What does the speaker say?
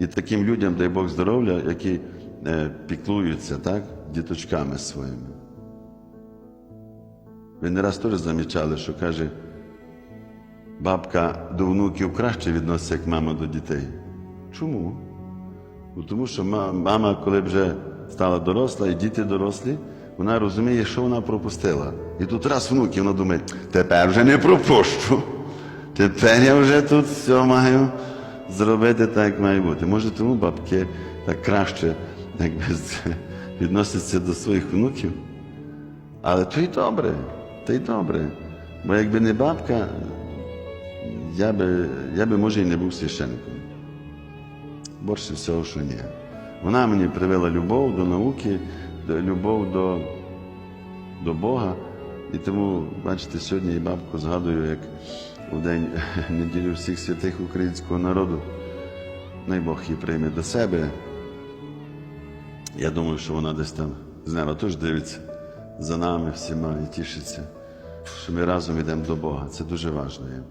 І таким людям, дай Бог здоров'я, які е, піклуються так, діточками своїми. Ви не раз теж замічали, що каже, бабка до внуків краще відноситься, як мама до дітей. Чому? Ну, Тому що мама, коли вже стала доросла, і діти дорослі, вона розуміє, що вона пропустила. І тут раз внуки, вона думає, тепер вже не пропущу. Тепер я вже тут все маю зробити так, як має бути. Може, тому бабки так краще якби, відносяться до своїх внуків. Але то й добре, то й добре. Бо якби не бабка, я би, я би може, і не був священником. Більше всього, що ні. Вона мені привела любов до науки, до- любов до, до Бога. І тому, бачите, сьогодні і бабку згадую, як у день неділі всіх святих українського народу. Най Бог її прийме до себе. Я думаю, що вона десь там з неба теж дивиться за нами всіма і тішиться, що ми разом йдемо до Бога. Це дуже важливо.